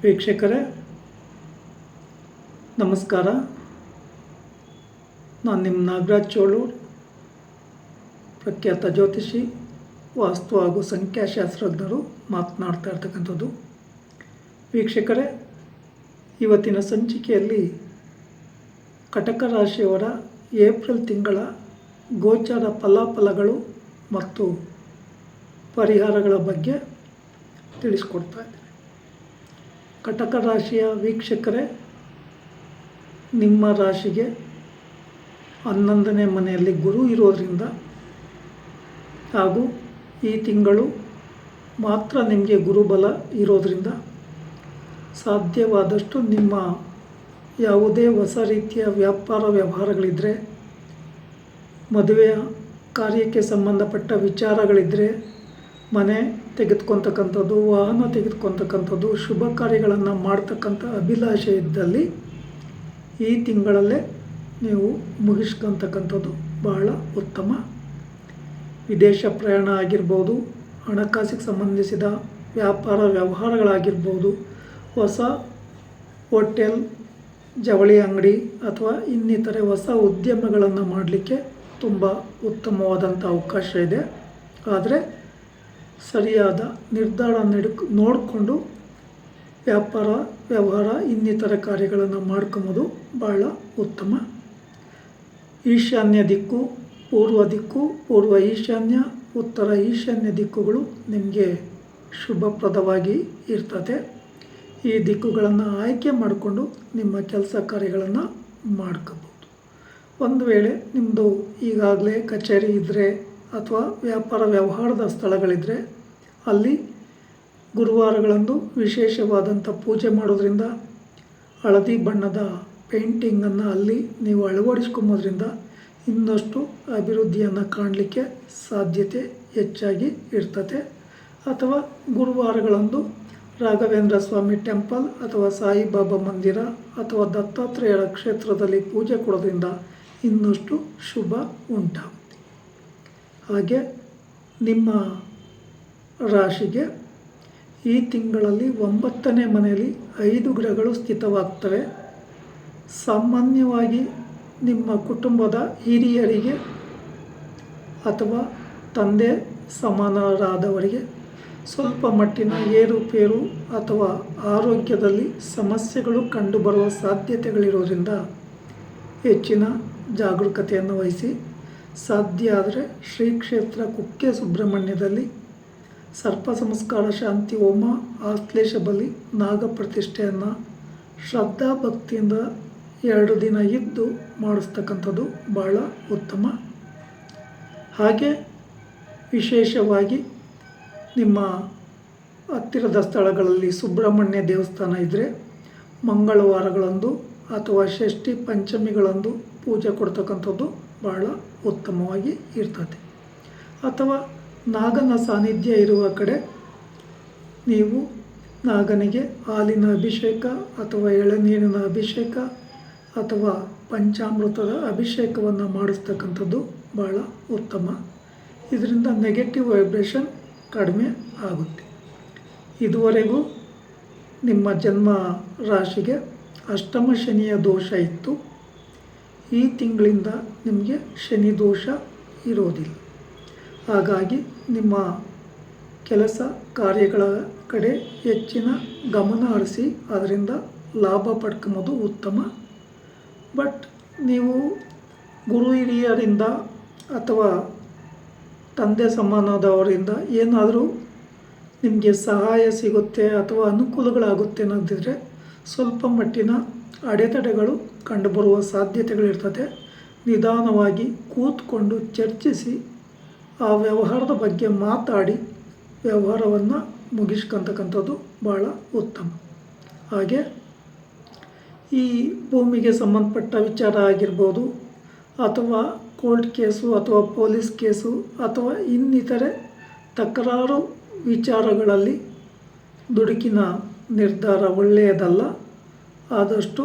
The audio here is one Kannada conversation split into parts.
ವೀಕ್ಷಕರೇ, ನಮಸ್ಕಾರ. ನಾನು ನಿಮ್ಮ ನಾಗರಾಜ್ ಚೋಳೂರ್, ಪ್ರಖ್ಯಾತ ಜ್ಯೋತಿಷಿ, ವಾಸ್ತು ಹಾಗೂ ಸಂಖ್ಯಾಶಾಸ್ತ್ರಜ್ಞರು ಮಾತನಾಡ್ತಾ ಇರ್ತಕ್ಕಂಥದ್ದು. ವೀಕ್ಷಕರೇ, ಇವತ್ತಿನ ಸಂಚಿಕೆಯಲ್ಲಿ ಕಟಕ ರಾಶಿಯವರ ಏಪ್ರಿಲ್ ತಿಂಗಳ ಗೋಚರ ಫಲಾಫಲಗಳು ಮತ್ತು ಪರಿಹಾರಗಳ ಬಗ್ಗೆ ತಿಳಿಸ್ಕೊಡ್ತಾ ಇದ್ದೀನಿ. ಕಟಕ ರಾಶಿಯ ವೀಕ್ಷಕರೇ, ನಿಮ್ಮ ರಾಶಿಗೆ ಹನ್ನೊಂದನೇ ಮನೆಯಲ್ಲಿ ಗುರು ಇರೋದರಿಂದ ಹಾಗೂ ಈ ತಿಂಗಳು ಮಾತ್ರ ನಿಮಗೆ ಗುರುಬಲ ಇರೋದರಿಂದ ಸಾಧ್ಯವಾದಷ್ಟು ನಿಮ್ಮ ಯಾವುದೇ ಹೊಸ ರೀತಿಯ ವ್ಯಾಪಾರ ವ್ಯವಹಾರಗಳಿದ್ದರೆ ಮದುವೆಯ ಕಾರ್ಯಕ್ಕೆ ಸಂಬಂಧಪಟ್ಟ ವಿಚಾರಗಳಿದ್ದರೆ ಮನೆ ತೆಗೆದುಕೊತಕ್ಕಂಥದ್ದು ವಾಹನ ತೆಗೆದುಕೊತಕ್ಕಂಥದ್ದು ಶುಭ ಕಾರ್ಯಗಳನ್ನು ಮಾಡ್ತಕ್ಕಂಥ ಅಭಿಲಾಷೆ ಇದ್ದಲ್ಲಿ ಈ ತಿಂಗಳಲ್ಲೇ ನೀವು ಮುಗಿಸ್ಕೊತಕ್ಕಂಥದ್ದು ಬಹಳ ಉತ್ತಮ. ವಿದೇಶ ಪ್ರಯಾಣ ಆಗಿರ್ಬೋದು, ಹಣಕಾಸಿಗೆ ಸಂಬಂಧಿಸಿದ ವ್ಯಾಪಾರ ವ್ಯವಹಾರಗಳಾಗಿರ್ಬೋದು, ಹೊಸ ಹೋಟೆಲ್, ಜವಳಿ ಅಂಗಡಿ ಅಥವಾ ಇನ್ನಿತರೆ ಹೊಸ ಉದ್ಯಮಗಳನ್ನು ಮಾಡಲಿಕ್ಕೆ ತುಂಬ ಉತ್ತಮವಾದಂಥ ಅವಕಾಶ ಇದೆ. ಆದರೆ ಸರಿಯಾದ ನಿರ್ಧಾರ ನಡ್ಕ್, ನೋಡಿಕೊಂಡು ವ್ಯಾಪಾರ, ವ್ಯವಹಾರ, ಇನ್ನಿತರ ಕಾರ್ಯಗಳನ್ನು ಮಾಡ್ಕೊಂಬೋದು ಭಾಳ ಉತ್ತಮ. ಈಶಾನ್ಯ ದಿಕ್ಕು, ಪೂರ್ವ ದಿಕ್ಕು, ಪೂರ್ವ ಈಶಾನ್ಯ, ಉತ್ತರ ಈಶಾನ್ಯ ದಿಕ್ಕುಗಳು ನಿಮಗೆ ಶುಭಪ್ರದವಾಗಿ ಇರ್ತದೆ ಈ ದಿಕ್ಕುಗಳನ್ನು ಆಯ್ಕೆ ಮಾಡಿಕೊಂಡು ನಿಮ್ಮ ಕೆಲಸ ಕಾರ್ಯಗಳನ್ನು ಮಾಡ್ಕೋಬೋದು. ಒಂದು ವೇಳೆ ನಿಮ್ಮದು ಈಗಾಗಲೇ ಕಚೇರಿ ಇದ್ದರೆ ಅಥವಾ ವ್ಯಾಪಾರ ವ್ಯವಹಾರದ ಸ್ಥಳಗಳಿದ್ದರೆ ಅಲ್ಲಿ ಗುರುವಾರಗಳಂದು ವಿಶೇಷವಾದಂಥ ಪೂಜೆ ಮಾಡೋದ್ರಿಂದ ಹಳದಿ ಬಣ್ಣದ ಪೇಂಟಿಂಗನ್ನು ಅಲ್ಲಿ ನೀವು ಅಳವಡಿಸ್ಕೊಂಬೋದ್ರಿಂದ ಇನ್ನಷ್ಟು ಅಭಿವೃದ್ಧಿಯನ್ನು ಕಾಣಲಿಕ್ಕೆ ಸಾಧ್ಯತೆ ಹೆಚ್ಚಾಗಿ ಇರ್ತದೆ ಅಥವಾ ಗುರುವಾರಗಳಂದು ರಾಘವೇಂದ್ರ ಸ್ವಾಮಿ ಟೆಂಪಲ್ ಅಥವಾ ಸಾಯಿಬಾಬಾ ಮಂದಿರ ಅಥವಾ ದತ್ತಾತ್ರೇಯರ ಕ್ಷೇತ್ರದಲ್ಲಿ ಪೂಜೆ ಕೊಡೋದ್ರಿಂದ ಇನ್ನಷ್ಟು ಶುಭ ಉಂಟಾಗುತ್ತೆ ಹಾಗೆ ನಿಮ್ಮ ರಾಶಿಗೆ ಈ ತಿಂಗಳಲ್ಲಿ ಒಂಬತ್ತನೇ ಮನೆಯಲ್ಲಿ ಐದು ಗ್ರಹಗಳು ಸ್ಥಿತವಾಗ್ತವೆ. ಸಾಮಾನ್ಯವಾಗಿ ನಿಮ್ಮ ಕುಟುಂಬದ ಹಿರಿಯರಿಗೆ ಅಥವಾ ತಂದೆ ಸಮಾನರಾದವರಿಗೆ ಸ್ವಲ್ಪ ಮಟ್ಟಿನ ಏರುಪೇರು ಅಥವಾ ಆರೋಗ್ಯದಲ್ಲಿ ಸಮಸ್ಯೆಗಳು ಕಂಡುಬರುವ ಸಾಧ್ಯತೆಗಳಿರೋದ್ರಿಂದ ಹೆಚ್ಚಿನ ಜಾಗರೂಕತೆಯನ್ನು ವಹಿಸಿ ಸಾಧ್ಯ ಆದರೆ ಶ್ರೀ ಕ್ಷೇತ್ರ ಕುಕ್ಕೆ ಸುಬ್ರಹ್ಮಣ್ಯದಲ್ಲಿ ಸರ್ಪ ಸಂಸ್ಕಾರ ಶಾಂತಿ ಹೋಮ ಆಶ್ಲೇಷ ಬಲಿ ನಾಗಪ್ರತಿಷ್ಠೆಯನ್ನು ಶ್ರದ್ಧಾ ಭಕ್ತಿಯಿಂದ ಎರಡು ದಿನ ಇದ್ದು ಮಾಡಿಸ್ತಕ್ಕಂಥದ್ದು ಭಾಳ ಉತ್ತಮ. ಹಾಗೆ ವಿಶೇಷವಾಗಿ ನಿಮ್ಮ ಹತ್ತಿರದ ಸ್ಥಳಗಳಲ್ಲಿ ಸುಬ್ರಹ್ಮಣ್ಯ ದೇವಸ್ಥಾನ ಇದ್ದರೆ ಮಂಗಳವಾರಗಳಂದು ಅಥವಾ ಷಷ್ಠಿ ಪಂಚಮಿಗಳಂದು ಪೂಜೆ ಕೊಡ್ತಕ್ಕಂಥದ್ದು ಭಾಳ ಉತ್ತಮವಾಗಿ ಇರ್ತದೆ. ಅಥವಾ ನಾಗನ ಸಾನ್ನಿಧ್ಯ ಇರುವ ಕಡೆ ನೀವು ನಾಗನಿಗೆ ಹಾಲಿನ ಅಭಿಷೇಕ ಅಥವಾ ಎಳನೀರಿನ ಅಭಿಷೇಕ ಅಥವಾ ಪಂಚಾಮೃತದ ಅಭಿಷೇಕವನ್ನು ಮಾಡಿಸ್ತಕ್ಕಂಥದ್ದು ಭಾಳ ಉತ್ತಮ. ಇದರಿಂದ ನೆಗೆಟಿವ್ ವೈಬ್ರೇಷನ್ ಕಡಿಮೆ ಆಗುತ್ತೆ. ಇದುವರೆಗೂ ನಿಮ್ಮ ಜನ್ಮ ರಾಶಿಗೆ ಅಷ್ಟಮ ಶನಿಯ ದೋಷ ಇತ್ತು. ಈ ತಿಂಗಳಿಂದ ನಿಮಗೆ ಶನಿ ದೋಷ ಇರೋದಿಲ್ಲ. ಹಾಗಾಗಿ ನಿಮ್ಮ ಕೆಲಸ ಕಾರ್ಯಗಳ ಕಡೆ ಹೆಚ್ಚಿನ ಗಮನ ಹರಿಸಿ, ಅದರಿಂದ ಲಾಭ ಪಡ್ಕೊಂಬೋದು ಉತ್ತಮ. ಬಟ್ ನೀವು ಗುರು ಹಿರಿಯರಿಂದ ಅಥವಾ ತಂದೆ ಸಮಾನದವರಿಂದ ಏನಾದರೂ ನಿಮಗೆ ಸಹಾಯ ಸಿಗುತ್ತೆ ಅಥವಾ ಅನುಕೂಲಗಳಾಗುತ್ತೆ ಅನ್ನೋದಿದ್ರೆ ಸ್ವಲ್ಪ ಮಟ್ಟಿನ ಅಡೆತಡೆಗಳು ಕಂಡುಬರುವ ಸಾಧ್ಯತೆಗಳಿರ್ತದೆ ನಿಧಾನವಾಗಿ ಕೂತ್ಕೊಂಡು ಚರ್ಚಿಸಿ ಆ ವ್ಯವಹಾರದ ಬಗ್ಗೆ ಮಾತಾಡಿ. ವ್ಯವಹಾರವನ್ನು ಮುಗಿಸ್ಕೊತಕ್ಕಂಥದ್ದು ಭಾಳ ಉತ್ತಮ. ಹಾಗೆ ಈ ಭೂಮಿಗೆ ಸಂಬಂಧಪಟ್ಟ ವಿಚಾರ ಆಗಿರ್ಬೋದು, ಅಥವಾ ಕೋರ್ಟ್ ಕೇಸು, ಅಥವಾ ಪೊಲೀಸ್ ಕೇಸು, ಅಥವಾ ಇನ್ನಿತರೆ ತಕರಾರು ವಿಚಾರಗಳಲ್ಲಿ ದುಡುಕಿನ ನಿರ್ಧಾರ ಒಳ್ಳೆಯದಲ್ಲ, ಆದಷ್ಟು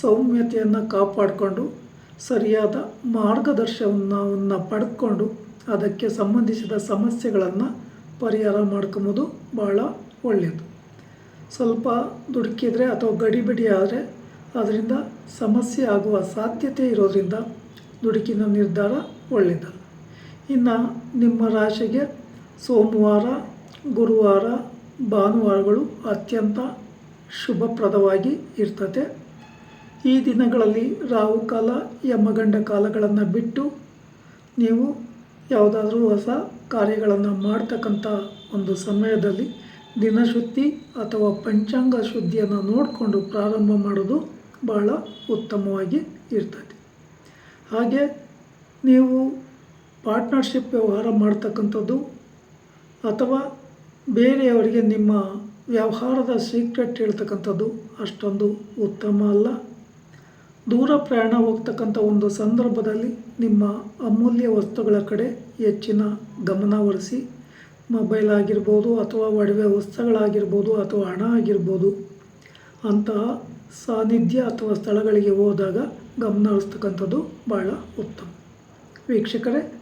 ಸೌಮ್ಯತೆಯನ್ನು ಕಾಪಾಡಿಕೊಂಡು, ಸರಿಯಾದ ಮಾರ್ಗದರ್ಶನವನ್ನು ಪಡ್ಕೊಂಡು ಅದಕ್ಕೆ ಸಂಬಂಧಿಸಿದ ಸಮಸ್ಯೆಗಳನ್ನು ಪರಿಹಾರ ಮಾಡ್ಕೊಂಬೋದು ಭಾಳ ಒಳ್ಳೆಯದು ಸ್ವಲ್ಪ ದುಡುಕಿದರೆ ಅಥವಾ ಗಡಿಬಿಡಿ ಆದರೆ ಅದರಿಂದ ಸಮಸ್ಯೆ ಆಗುವ ಸಾಧ್ಯತೆ ಇರೋದರಿಂದ ದುಡುಕಿನ ನಿರ್ಧಾರ ಒಳ್ಳೆಯದಲ್ಲ ಇನ್ನು ನಿಮ್ಮ ರಾಶಿಗೆ ಸೋಮವಾರ, ಗುರುವಾರ ಭಾನುವಾರಗಳು ಅತ್ಯಂತ ಶುಭಪ್ರದವಾಗಿ ಇರ್ತದೆ ಈ ದಿನಗಳಲ್ಲಿ ರಾಹುಕಾಲ ಯಮಗಂಡ ಕಾಲಗಳನ್ನು ಬಿಟ್ಟು ನೀವು ಯಾವುದಾದ್ರೂ ಹೊಸ ಕಾರ್ಯಗಳನ್ನು ಮಾಡ್ತಕ್ಕಂಥ ಒಂದು ಸಮಯದಲ್ಲಿ ದಿನಶುದ್ಧಿ ಅಥವಾ ಪಂಚಾಂಗ ಶುದ್ಧಿಯನ್ನು ನೋಡಿಕೊಂಡು ಪ್ರಾರಂಭ ಮಾಡೋದು ಬಹಳ ಉತ್ತಮವಾಗಿ ಇರ್ತದೆ. ಹಾಗೆ ನೀವು ಪಾರ್ಟ್ನರ್ಶಿಪ್ ವ್ಯವಹಾರ ಮಾಡ್ತಕ್ಕಂಥದ್ದು ಅಥವಾ ಬೇರೆಯವರಿಗೆ ನಿಮ್ಮ ವ್ಯವಹಾರದ ಸೀಕ್ರೆಟ್ ಹೇಳ್ತಕ್ಕಂಥದ್ದು ಅಷ್ಟೊಂದು ಉತ್ತಮ ಅಲ್ಲ. ದೂರ ಪ್ರಯಾಣ ಹೋಗ್ತಕ್ಕಂಥ ಒಂದು ಸಂದರ್ಭದಲ್ಲಿ ನಿಮ್ಮ ಅಮೂಲ್ಯ ವಸ್ತುಗಳ ಕಡೆ ಹೆಚ್ಚಿನ ಗಮನ ಹರಿಸಿ ಮೊಬೈಲ್ ಆಗಿರ್ಬೋದು ಅಥವಾ ಒಡವೆ ವಸ್ತುಗಳಾಗಿರ್ಬೋದು ಅಥವಾ ಹಣ ಆಗಿರ್ಬೋದು. ಅಂತಹ ಸಾನ್ನಿಧ್ಯ ಅಥವಾ ಸ್ಥಳಗಳಿಗೆ ಹೋದಾಗ ಗಮನ ಹರಿಸ್ತಕ್ಕಂಥದ್ದು ಭಾಳ ಉತ್ತಮ. ವೀಕ್ಷಕರೇ